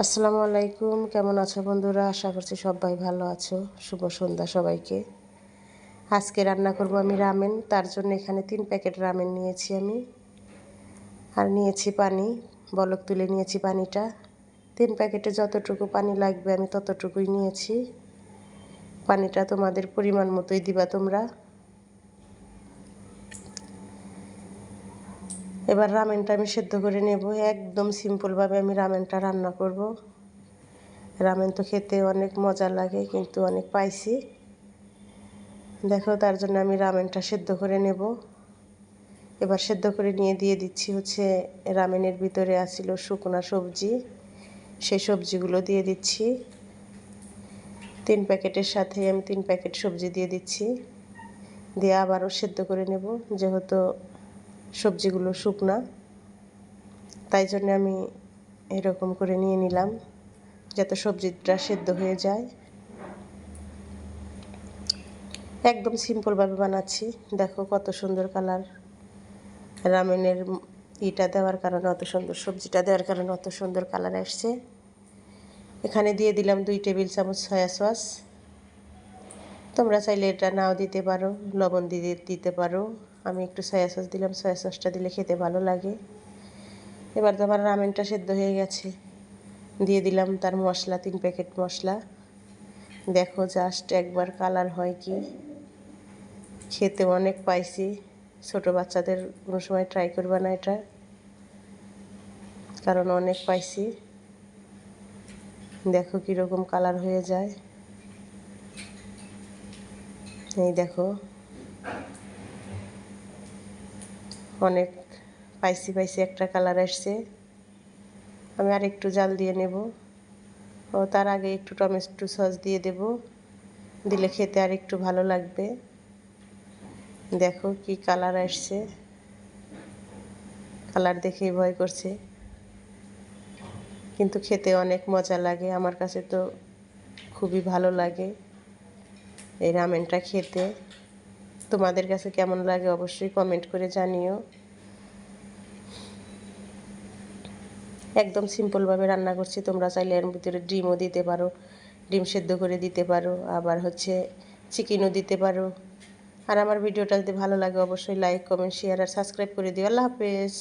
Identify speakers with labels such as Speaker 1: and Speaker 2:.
Speaker 1: আসসালামু আলাইকুম। কেমন আছো বন্ধুরা? আশা করছি সবাই ভালো আছো। শুভ সন্ধ্যা সবাইকে। আজকে রান্না করব আমি রামেন। তার জন্য এখানে তিন প্যাকেট রামেন নিয়েছি আমি। আর নিয়েছি পানি। বলক তুলে নিয়েছি পানিটা। তিন প্যাকেটে যতটুকু পানি লাগবে আমি ততটুকুই নিয়েছি। পানিটা তোমাদের পরিমাণ মতোই দিবা তোমরা। এবার রামেনটা আমি সেদ্ধ করে নেব। একদম সিম্পলভাবে আমি রামেনটা রান্না করব। রামেন তো খেতে অনেক মজা লাগে, কিন্তু অনেক পাইছি দেখো, তার জন্য আমি রামেনটা সেদ্ধ করে নেব। এবার সেদ্ধ করে নিয়ে দিয়ে দিচ্ছি হচ্ছে রামেনের ভিতরে আসিল শুকনা সবজি। সেই সবজিগুলো দিয়ে দিচ্ছি। তিন প্যাকেটের সাথে আমি তিন প্যাকেট সবজি দিয়ে দিচ্ছি। দিয়ে আবারও সেদ্ধ করে নেব, যেহেতু সবজিগুলো শুকনা। তাই জন্য আমি এরকম করে নিয়ে নিলাম, যাতে সবজিটা সেদ্ধ হয়ে যায়। একদম সিম্পলভাবে বানাচ্ছি। দেখো কত সুন্দর কালার রামেনের ইটা দেওয়ার কারণে অত সুন্দর, সবজিটা দেওয়ার কারণে অত সুন্দর কালার আসছে। এখানে দিয়ে দিলাম দুই টেবিল চামচ সয়া সস তোমরা চাইলে এটা নাও দিতে পারো, লবণ দিয়ে দিতে পারো। আমি একটু সয়া সস দিলাম সয়া সসটা দিলে খেতে ভালো লাগে। এবার তো আমার রামেনটা সেদ্ধ হয়ে গেছে। দিয়ে দিলাম তার মশলা, তিন প্যাকেট মশলা। দেখো জাস্ট একবার কালার হয় কি। খেতে অনেক পাইছি ছোট বাচ্চাদের কোনো সময় ট্রাই করবে না এটা। কারণ অনেক পাইছি দেখো কীরকম কালার হয়ে যায়। এই দেখো। অনেক পাইসি পাইসি একটা কালার আসছে। আমি আর একটু জাল দিয়ে নেব। ও, তার আগে একটু টমেটো সস দিয়ে দেব। দিলে খেতে আর একটু ভালো লাগবে। দেখো কি কালার আসছে। কালার দেখেই ভয় করছে। কিন্তু খেতে অনেক মজা লাগে। আমার কাছে তো খুবই ভালো লাগে এই রামেনটা খেতে। তোমাদের কাছে কেমন লাগে অবশ্যই কমেন্ট করে জানিও। একদম সিম্পলভাবে রান্না করছি। তোমরা চাইলে এর ভিতরে ডিমও দিতে পারো, ডিম সেদ্ধ করে দিতে পারো, আবার হচ্ছে চিকেনও দিতে পারো। আর আমার ভিডিওটা যদি ভালো লাগে, অবশ্যই লাইক কমেন্ট শেয়ার আর সাবস্ক্রাইব করে দিও। আল্লাহ হাফেজ।